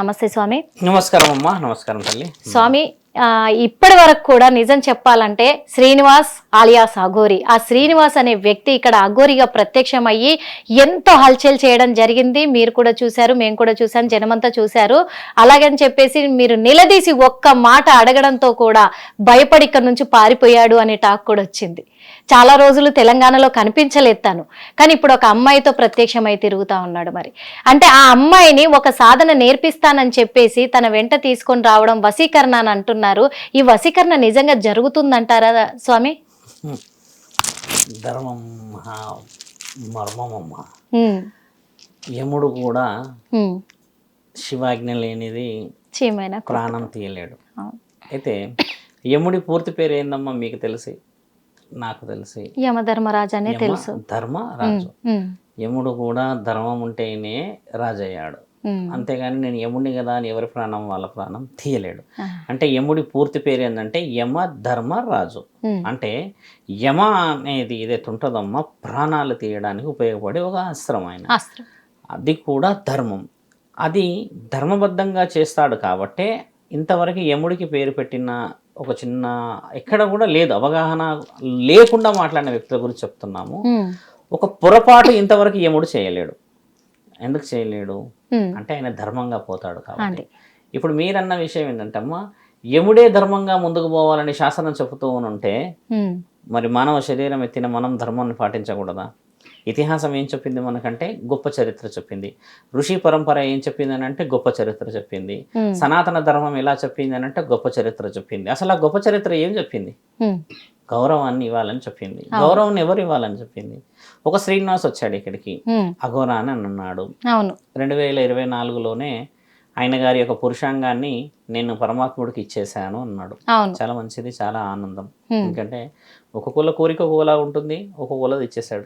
నమస్తే స్వామి. నమస్కారం అమ్మా నమస్కారం తల్లి. స్వామి ఇప్పటి వరకు కూడా నిజం చెప్పాలంటే శ్రీనివాస్ ఆలియాస్ అఘోరి. ఆ శ్రీనివాస్ అనే వ్యక్తి ఇక్కడ అఘోరిగా ప్రత్యక్షమయ్యి ఎంతో హల్చల్ చేయడం జరిగింది. మీరు కూడా చూశారు మేము కూడా చూసాం జనమంతా చూశారు. అలాగని చెప్పేసి మీరు నిలదీసి ఒక్క మాట అడగడంతో కూడా భయపడి ఇక్కడ నుంచి పారిపోయాడు అనే టాక్ కూడా వచ్చింది. చాలా రోజులు తెలంగాణలో కనిపించలేదు తను. కానీ ఇప్పుడు ఒక అమ్మాయితో ప్రత్యక్షమై తిరుగుతా ఉన్నాడు మరి. అంటే ఆ అమ్మాయిని ఒక సాధన నేర్పిస్తానని చెప్పేసి తన వెంట తీసుకొని రావడం వశీకరణ అని అంటున్నారు ఈ వశీకరణ నిజంగా జరుగుతుందంటారా స్వామి? ధర్మం యముడు కూడా. శివాజ్ఞ లేనిది. ప్రాణం తీయలేడు. అయితే యముడి పూర్తి పేరు ఏందమ్మా మీకు తెలిసి? నాకు తెలిసి. యమధర్మరాజు అనే తెలుసు. ధర్మ రాజు ఉమ్, యముడు కూడా ధర్మం ఉంటేనే రాజయ్యాడు. అంతేగాని నేను యముడిని కదా అని ఎవరి ప్రాణం వాళ్ళ ప్రాణం తీయలేడు. అంటే యముడి పూర్తి పేరు ఏంటంటే యమ ధర్మ రాజు. అంటే యమ అనేది ఏదైతే ఉంటుందమ్మా ప్రాణాలు తీయడానికి ఉపయోగపడే ఒక అస్త్రం ఆయన. అది కూడా ధర్మం. అది ధర్మబద్ధంగా చేస్తాడు కాబట్టే ఇంతవరకు యముడికి పేరు పెట్టిన ఒక చిన్న ఎక్కడ కూడా లేదు అవగాహన లేకుండా మాట్లాడిన వ్యక్తుల గురించి చెప్తున్నాము. ఒక పొరపాటు ఇంతవరకు యముడు చేయలేడు. ఎందుకు చేయలేడు. అంటే ఆయన ధర్మంగా పోతాడు కాబట్టి. ఇప్పుడు మీరన్న విషయం ఏంటంటే అమ్మా యముడే ధర్మంగా ముందుకు పోవాలని శాసనం చెబుతూ ఉంటే మరి మానవ శరీరం ఎత్తిన మనం ధర్మాన్ని పాటించకూడదా? ఇతిహాసం ఏం చెప్పింది మనకంటే? గొప్ప చరిత్ర చెప్పింది. ఋషి పరంపర ఏం చెప్పింది అని అంటే గొప్ప చరిత్ర చెప్పింది. సనాతన ధర్మం ఎలా చెప్పింది అని అంటే గొప్ప చరిత్ర చెప్పింది. అసలు ఆ గొప్ప చరిత్ర ఏం చెప్పింది? గౌరవాన్ని ఇవ్వాలని చెప్పింది. గౌరవం ఎవరు ఇవ్వాలని చెప్పింది? ఒక శ్రీనివాస్ వచ్చాడు ఇక్కడికి. అఘోరా అని అన్నాడు అవును. రెండు వేల ఇరవై నాలుగులోనే ఆయన గారి యొక్క పురుషాంగాన్ని నేను పరమాత్ముడికి ఇచ్చేశాను అన్నాడు. చాలా మంచిది చాలా ఆనందం. ఎందుకంటే ఒక కుల కోరిక ఒకలా ఉంటుంది ఒక కులది ఇచ్చేసాడు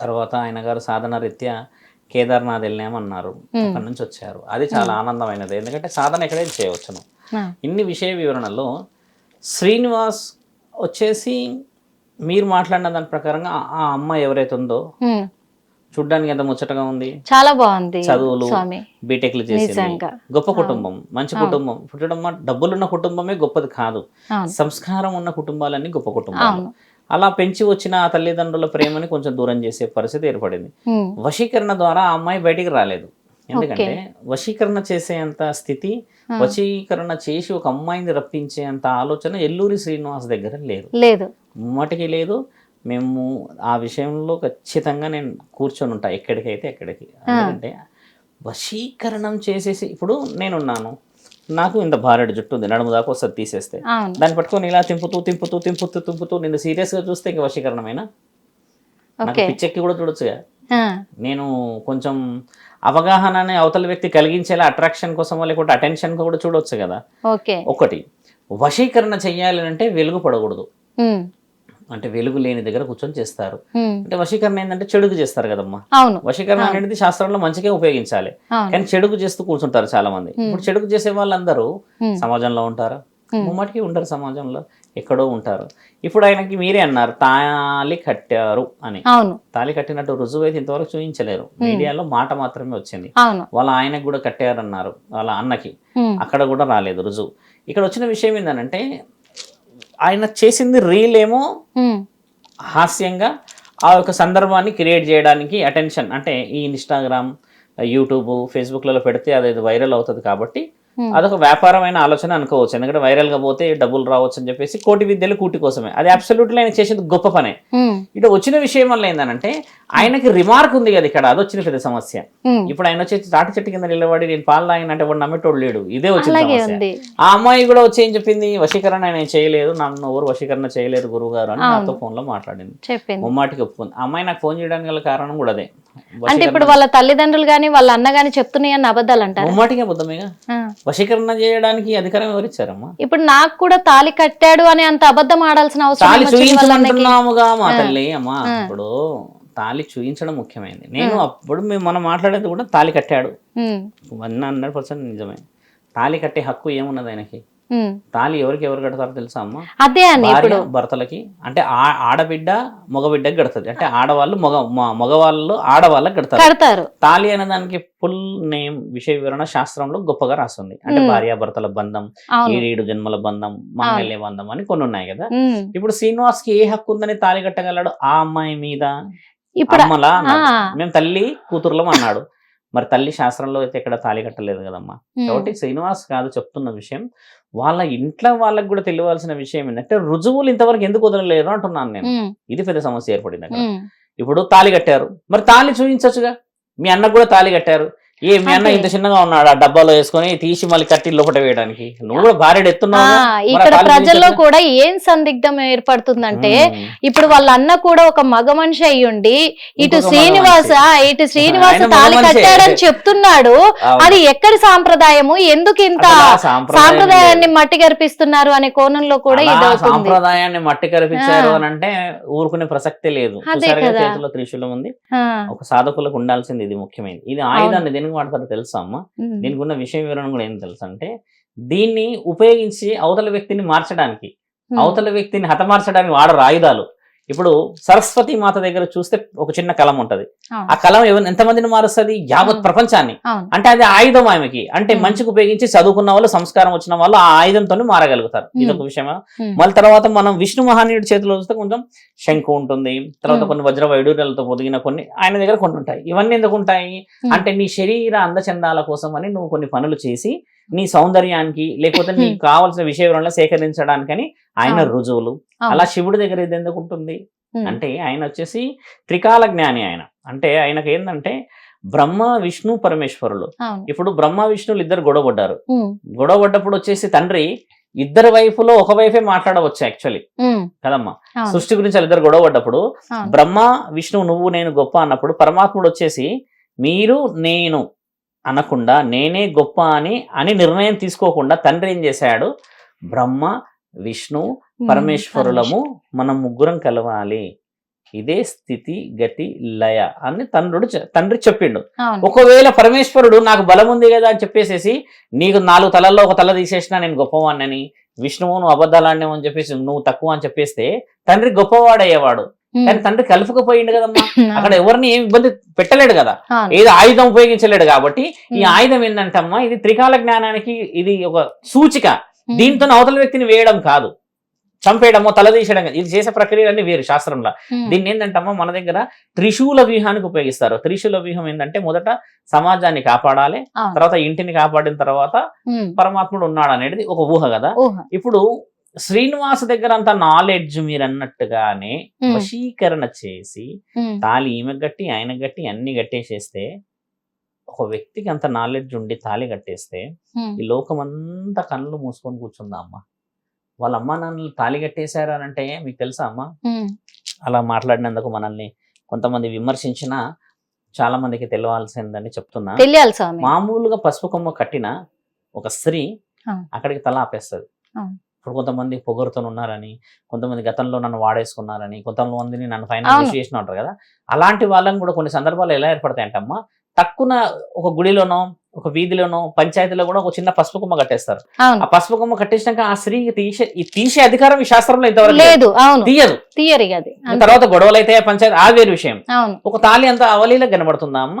తర్వాత ఆయన గారు సాధన రీత్యా కేదార్నాథ్ వెళ్ళామన్నారు అక్కడ నుంచి వచ్చారు. అది చాలా ఆనందమైనది. ఎందుకంటే సాధన ఎక్కడైనా చేయవచ్చును. ఇన్ని విషయ వివరణలో శ్రీనివాస్ వచ్చేసి మీరు మాట్లాడిన దాని ప్రకారంగా ఆ- అమ్మాయి ఎవరైతే ఉందో. చూడ్డానికి ఎంత ముచ్చటగా ఉంది? చాలా బాగుంది చదువులు బీటెక్లు చేసింది. గొప్ప కుటుంబం మంచి కుటుంబం. పుట్టడం డబ్బులున్న కుటుంబమే గొప్పది కాదు. సంస్కారం ఉన్న కుటుంబాలన్నీ గొప్ప కుటుంబాలు. అలా పెంచి వచ్చిన ఆ తల్లిదండ్రుల ప్రేమని కొంచెం దూరం చేసే పరిస్థితి ఏర్పడింది. వశీకరణ ద్వారా ఆ అమ్మాయి బయటికి రాలేదు. ఎందుకంటే వశీకరణ చేసేంత స్థితి వశీకరణ చేసి ఒక అమ్మాయిని రప్పించేంత ఆలోచన ఎల్లూరి శ్రీనివాస్ దగ్గర లేదు. లేదు. ముమ్మటికి లేదు. మేము ఆ విషయంలో ఖచ్చితంగా నేను కూర్చొని ఉంటా ఎక్కడికైతే ఎక్కడికి. ఎందుకంటే వశీకరణం చేసేసి ఇప్పుడు నేనున్నాను. నాకు ఇంత భారెడు జుట్టు ఉంది. నడుము దాకా వస్తుంది తీసేస్తే. దాన్ని పట్టుకొని ఇలా తింపుతూ తింపుతూ తింపుతూ తింపుతూ నేను సీరియస్గా చూస్తే ఇంకా వశీకరణమైనా? నాకు పిచ్చెక్కి కూడా చూడొచ్చుగా నేను కొంచెం అవగాహనని అవతల వ్యక్తి కలిగించేలా అట్రాక్షన్ కోసం లేకుంటే అటెన్షన్ కూడా చూడొచ్చు కదా. ఒకటి వశీకరణ చెయ్యాలి అంటే వెలుగు పడకూడదు. అంటే వెలుగు లేని దగ్గర కూర్చొని చేస్తారు. అంటే వశీకరణ ఏంటంటే చెడుకు చేస్తారు కదమ్మా. వశీకరణ అనేది శాస్త్రంలో మంచిగా ఉపయోగించాలి. కానీ చెడుకు చేస్తూ కూర్చుంటారు చాలా మంది ఇప్పుడు చెడుకు చేసే వాళ్ళందరూ. సమాజంలో ఉంటారు? ముమ్మటికి ఉంటారు సమాజంలో. ఎక్కడో ఉంటారు. ఇప్పుడు ఆయనకి మీరే అన్నారు తాళి కట్టారు అని. అవును. తాళి కట్టినట్టు రుజువు అయితే ఇంతవరకు చూపించలేరు. మీడియాలో మాట మాత్రమే వచ్చింది. వాళ్ళ ఆయనకు కూడా కట్టారన్నారు వాళ్ళ అన్నకి. అక్కడ కూడా రాలేదు రుజువు. ఇక్కడ వచ్చిన విషయం ఏంటంటే ఆయన చేసింది రీల్ ఏమో హాస్యంగా ఆ యొక్క సందర్భాన్ని క్రియేట్ చేయడానికి అటెన్షన్ అంటే ఈ ఇన్స్టాగ్రామ్ యూట్యూబ్ ఫేస్బుక్లలో పెడితే అది వైరల్ అవుతుంది కాబట్టి. అదొక వ్యాపారమైన ఆలోచన అనుకోవచ్చు. ఎందుకంటే వైరల్గా పోతే డబ్బులు రావచ్చు అని చెప్పేసి కోటి విద్యలు కూటి కోసమే. అది అబ్సల్యూట్లీ ఆయన చేసేది గొప్ప పనే. ఉమ్, ఇటు వచ్చిన విషయం వల్ల ఏంటంటే ఆయనకి రిమార్క్ ఉంది కదా ఇక్కడ అది వచ్చిన పెద్ద సమస్య. ఉమ్, ఇప్పుడు ఆయన వచ్చి తాటి చెట్టు కింద నిలబడి నేను పాలు తాగినంటే వాడు నమ్మేటోడు లేడు. ఇదే వచ్చిన సమస్య. ఆ అమ్మాయి కూడా వచ్చి ఏం చెప్పింది? వశీకరణ ఆయన చేయలేదు నన్ను ఎవరు వశీకరణ చేయలేదు గురువు గారు అని నాతో ఫోన్లో మాట్లాడింది. ముమ్మాటికి ఒప్పుకుంది. అమ్మాయి నాకు ఫోన్ చేయడానికి గల కారణం కూడా అదే. అంటే ఇప్పుడు వాళ్ళ తల్లిదండ్రులు గాని వాళ్ళ అన్న గాని చెప్తున్నాయని అబద్ధాలు అంటారు? ముమ్మాటికి అబద్ధమేగా వశీకరణ చేయడానికి అధికారం ఎవరిచ్చారమ్మా? ఇప్పుడు నాకు కూడా తాలి కట్టాడు అని అంత అబద్ధం ఆడాల్సిన అవసరం మా తల్లి అమ్మా. ఇప్పుడు తాళి చూయించడం ముఖ్యమైనది నేను అప్పుడు మేము మనం మాట్లాడేది కూడా తాళి కట్టాడు. వన్ హండ్రెడ్ పర్సెంట్ నిజమే. తాళి కట్టే హక్కు ఏమున్నది ఆయనకి. తాళి ఎవరికి ఎవరు కడతారో తెలుసా అమ్మ? అదే ఇప్పుడు. భర్తలకి. అంటే ఆ- ఆడబిడ్డ మగబిడ్డకి కడుతుంది. అంటే ఆడవాళ్ళు మగ మగవాళ్ళు ఆడవాళ్ళకి కడతారు. కడతారు. తాళి అనే దానికి ఫుల్ నేమ్ విషయ వివరణ శాస్త్రంలో గొప్పగా రాస్తుంది అంటే. భార్యాభర్తల బంధం ఏడేడు జన్మల బంధం మాంగళ్య బంధం అని కొన్ని ఉన్నాయి కదా. ఇప్పుడు శ్రీనివాస్కి ఏ హక్కు ఉందని తాళి కట్టగలడు? ఆ అమ్మాయి మీద? ఇప్పుడు. మేము తల్లి కూతురులం అన్నాడు. మరి తల్లి శాస్త్రంలో అయితే ఎక్కడ తాళి కట్టలేదు కదమ్మా. కాబట్టి శ్రీనివాస్ కాదు చెప్తున్న విషయం వాళ్ళ ఇంట్లో వాళ్ళకి కూడా తెలియవలసిన విషయం ఏంటంటే రుజువులు ఇంతవరకు ఎందుకు వదలలేరు అంటున్నాను నేను. ఇది పెద్ద సమస్య ఏర్పడింది అక్కడ. ఇప్పుడు తాళి కట్టారు మరి తాళి చూపించచ్చుగా మీ అన్నకు కూడా తాళి కట్టారు ఏ మీ అన్న. ఇంత చిన్నగా ఉన్నాడు ఆ డబ్బాలో వేసుకొని తీసి మళ్ళీ కట్టి లోపల వేయడానికి. నువ్వు కూడా భార్య ఎత్తున్నావు ఇక్కడ ప్రజల్లో కూడా ఏం సందిగ్ధం ఏర్పడుతుందంటే ఇప్పుడు వాళ్ళ అన్న కూడా ఒక మగ మనిషి అయ్యుండి ఇటు శ్రీనివాస. ఇటు శ్రీనివాస తాళి మనిషే. కట్టాడని చెప్తున్నాడు. అది ఎక్కడి సాంప్రదాయము? ఎందుకు ఇంత సాంప్రదాయాన్ని మట్టి గర్పిస్తున్నారు అనే కోణంలో కూడా ఇది సాంప్రదాయాన్ని మట్టి కరిపించారు. అని అంటే ఊరుకునే ప్రసక్తే లేదు. చేతిలో త్రిశూలం ఉంది. ఒక సాధకులకు ఉండాల్సింది ఇది ముఖ్యమైనది. ఇది ఆయుధాన్ని దేనికి వాడతారో తెలుసా అమ్మ. దీనికి ఉన్న విషయ వివరణ కూడా ఏం తెలుసు అంటే దీన్ని ఉపయోగించి అవతల వ్యక్తిని మార్చడానికి. అవతల వ్యక్తిని హతమార్చడానికి వాడరు ఆయుధాలు ఇప్పుడు సరస్వతి మాత దగ్గర చూస్తే ఒక చిన్న కలం ఉంటది. ఆ కలం ఎంతమందిని మారుస్తుంది యావత్. ప్రపంచాన్ని అంటే అది ఆయుధం ఆమెకి అంటే. మంచికి ఉపయోగించి చదువుకున్న వాళ్ళు సంస్కారం వచ్చిన వాళ్ళు ఆ ఆయుధంతో మారగలుగుతారు ఇది ఒక ఉమ్. మళ్ళీ తర్వాత మనం విష్ణు మహానీయుడి చేతిలో చూస్తే కొంచెం శంకు ఉంటుంది తర్వాత. కొన్ని వజ్ర వైడూర్యాలతో పొదిగిన కొన్ని ఆయన దగ్గర కొన్ని ఉంటాయి ఇవన్నీ ఎందుకు ఉంటాయి. అంటే నీ శరీర అందచందాల కోసం అని నువ్వు కొన్ని పనులు చేసి నీ సౌందర్యానికి లేకపోతే నీకు కావాల్సిన విషయ వివరణలు సేకరించడానికని ఆయన. రుజువులు. అలా శివుడి దగ్గర ఇది ఎందుకు ఉంటుంది. అంటే ఆయన వచ్చేసి త్రికాల జ్ఞాని ఆయన అంటే ఆయనకి ఏంటంటే బ్రహ్మ విష్ణు పరమేశ్వరులు ఇప్పుడు బ్రహ్మ విష్ణువులు ఇద్దరు గొడవపడ్డారు. గొడవపడ్డప్పుడు వచ్చేసి తండ్రి ఇద్దరు వైపులో ఒక వైపే మాట్లాడవచ్చు యాక్చువల్లీ. కదమ్మా. సృష్టి గురించి వాళ్ళిద్దరు గొడవపడ్డప్పుడు అవును. బ్రహ్మ విష్ణువు నువ్వు నేను గొప్ప అన్నప్పుడు పరమాత్ముడు వచ్చేసి మీరు నేను అనకుండా నేనే గొప్ప అని అని నిర్ణయం తీసుకోకుండా తండ్రి ఏం చేశాడు బ్రహ్మ విష్ణు. పరమేశ్వరులము మనం ముగ్గురం కలవాలి ఇదే స్థితి గతి లయ అని తండ్రుడు తండ్రి చెప్పిండు ఒకవేళ పరమేశ్వరుడు నాకు బలం ఉంది కదా అని చెప్పేసేసి నీకు నాలుగు తలల్లో ఒక తల తీసేసినా నేను గొప్పవాడినని విష్ణువు నువ్వు అబద్ధాలాడినావు అని చెప్పేసి నువ్వు తక్కువ అని చెప్పేస్తే తండ్రి గొప్పవాడయ్యేవాడు. కానీ తండ్రి కలుపుకపోయిండు కదమ్మా. అక్కడ ఎవరిని ఏం ఇబ్బంది పెట్టలేడు కదా. ఏదో ఆయుధం ఉపయోగించలేడు కాబట్టి ఈ. ఆయుధం ఏంటంటమ్మా ఇది త్రికాల జ్ఞానానికి ఇది ఒక సూచిక. దీంతో అవతల వ్యక్తిని వేయడం కాదు చంపేయడమో తల తీసేయడం కాదు. ఇది చేసే ప్రక్రియలన్నీ వేరు శాస్త్రంలో. దీన్ని ఏంటంటమ్మా మన దగ్గర త్రిశూల వ్యూహానికి ఉపయోగిస్తారు త్రిశూల వ్యూహం ఏంటంటే మొదట సమాజాన్ని కాపాడాలి. తర్వాత ఇంటిని కాపాడిన తర్వాత. పరమాత్ముడు ఉన్నాడు అనేది ఒక ఊహ కదా ఇప్పుడు శ్రీనివాస దగ్గర అంత నాలెడ్జ్ మీరు అన్నట్టుగానే. వశీకరణ చేసి. తాళి ఈమె గట్టి ఆయన గట్టి అన్ని కట్టేసేస్తే ఒక వ్యక్తికి అంత నాలెడ్జ్ ఉండి తాళి కట్టేస్తే. ఈ లోకమంతా కళ్ళు మూసుకొని కూర్చుందా అమ్మ వాళ్ళ అమ్మా నాన్నలు తాళి కట్టేశారు అని అంటే మీకు తెలుసా అమ్మ. అలా మాట్లాడినందుకు మనల్ని కొంతమంది విమర్శించినా చాలా మందికి తెలియాల్సిందని చెప్తున్నా తెలియాలి మామూలుగా పసుపు కొమ్మ కట్టిన ఒక స్త్రీ. అక్కడికి తల ఆపేస్తుంది. ఇప్పుడు కొంతమంది పొగరుతో ఉన్నారని కొంతమంది గతంలో నన్ను వాడేసుకున్నారని కొంతమందిని నన్ను. ఫైనాన్స్ చేసిన ఉంటారు కదా? అలాంటి వాళ్ళని కూడా కొన్ని సందర్భాలు ఎలా ఏర్పడతాయంటమ్మా? తక్కువ ఒక గుడిలోనో ఒక వీధిలోనో పంచాయతీలో కూడా ఒక చిన్న పసుపు కొమ్మ కట్టేస్తారు. ఆ పసుపు కొమ్మ కట్టేసినాక ఆ స్త్రీకి తీసే ఈ తీసే అధికారం ఈ శాస్త్రంలో ఇంతవరకు లేదు. తీయదు. తీయరు. తర్వాత గొడవలు అయితే పంచాయతీ ఆ వేరు విషయం. ఒక తాళి అంత అవలీలా కనబడుతుందా అమ్మ?